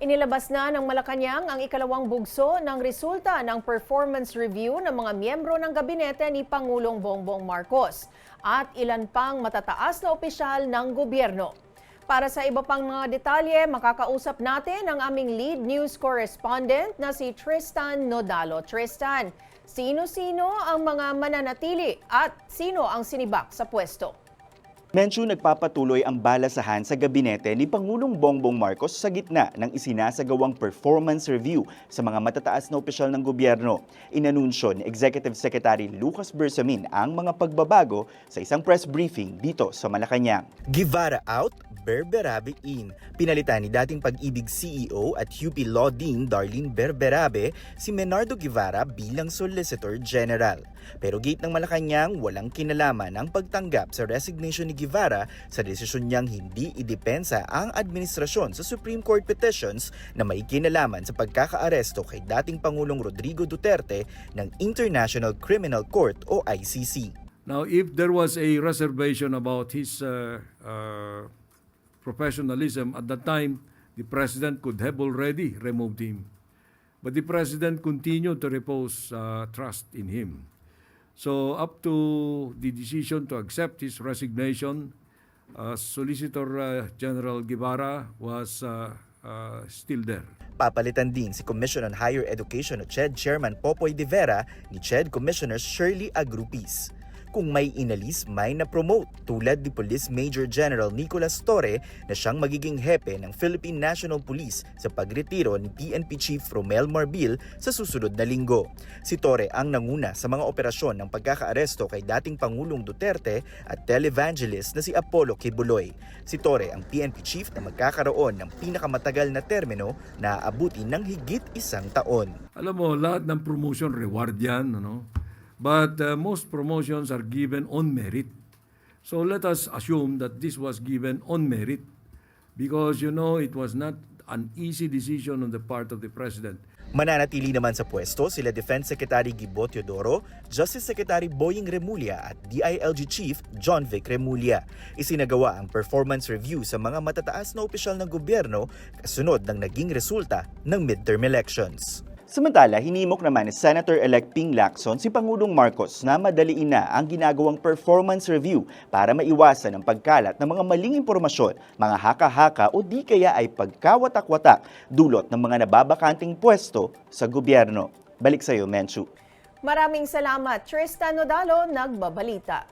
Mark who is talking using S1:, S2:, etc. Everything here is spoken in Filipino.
S1: Inilabas na ng Malacanang ang ikalawang bugso ng resulta ng performance review ng mga miyembro ng gabinete ni Pangulong Bongbong Marcos at ilan pang matataas na opisyal ng gobyerno. Para sa iba pang mga detalye, makakausap natin ang aming lead news correspondent na si Tristan Nodalo. Tristan, sino-sino ang mga mananatili at sino ang sinibak sa pwesto?
S2: Menchu nagpapatuloy ang balasahan sa gabinete ni Pangulong Bongbong Marcos sa gitna ng isinasagawang performance review sa mga matataas na opisyal ng gobyerno. Inanunsyo ni Executive Secretary Lucas Bersamin ang mga pagbabago sa isang press briefing dito sa Malacanang. Guevara out, Berberabe in. Pinalitan ni dating Pag-ibig CEO at UP Law Dean Darlene Berberabe si Menardo Guevara bilang Solicitor General. Pero gate ng Malacanang walang kinalaman ang pagtanggap sa resignation ni Guevara sa desisyon niyang hindi idepensa ang administrasyon sa Supreme Court petitions na may kinalaman sa pagkakaaresto kay dating Pangulong Rodrigo Duterte ng International Criminal Court o ICC.
S3: Now, if there was a reservation about his uh, uh, professionalism at that time, the president could have already removed him. But the president continued to repose uh, trust in him. So, up to the decision to accept his resignation, uh, Solicitor uh, General Guevara was uh, uh, still there.
S2: Papalitan din si Commission on Higher Education o CHED Chairman Popoy De Vera ni CHED Commissioner Shirley Agrupis. Kung may inalis, may na-promote tulad ni Police Major General Nicolas Torre na siyang magiging hepe ng Philippine National Police sa pagretiro ni PNP Chief Romel Marbil sa susunod na linggo. Si Torre ang nanguna sa mga operasyon ng pagkakaaresto kay dating Pangulong Duterte at televangelist na si Apollo Kibuloy. Si Torre ang PNP Chief na magkakaroon ng pinakamatagal na termino na aabutin ng higit isang taon.
S3: Alam mo, lahat ng promotion reward yan, ano? But uh, most promotions are given on merit. So let us assume that this was given on merit because, you know, it was not an easy decision on the part of the president.
S2: Mananatili naman sa pwesto sila Defense Secretary Gibo Teodoro, Justice Secretary Boying Remulla at DILG Chief John Vic Remulla. Isinagawa ang performance review sa mga matataas na opisyal ng gobyerno kasunod ng naging resulta ng midterm elections. Samantala, hinimok naman ni Senator-elect Ping Lacson si Pangulong Marcos na madaliin na ang ginagawang performance review para maiwasan ang pagkalat ng mga maling impormasyon, mga haka-haka o di kaya ay pagkawatak-watak dulot ng mga nababakanting pwesto sa gobyerno. Balik sa iyo, Menchu.
S1: Maraming salamat, Tristan Nodalo, nagbabalita.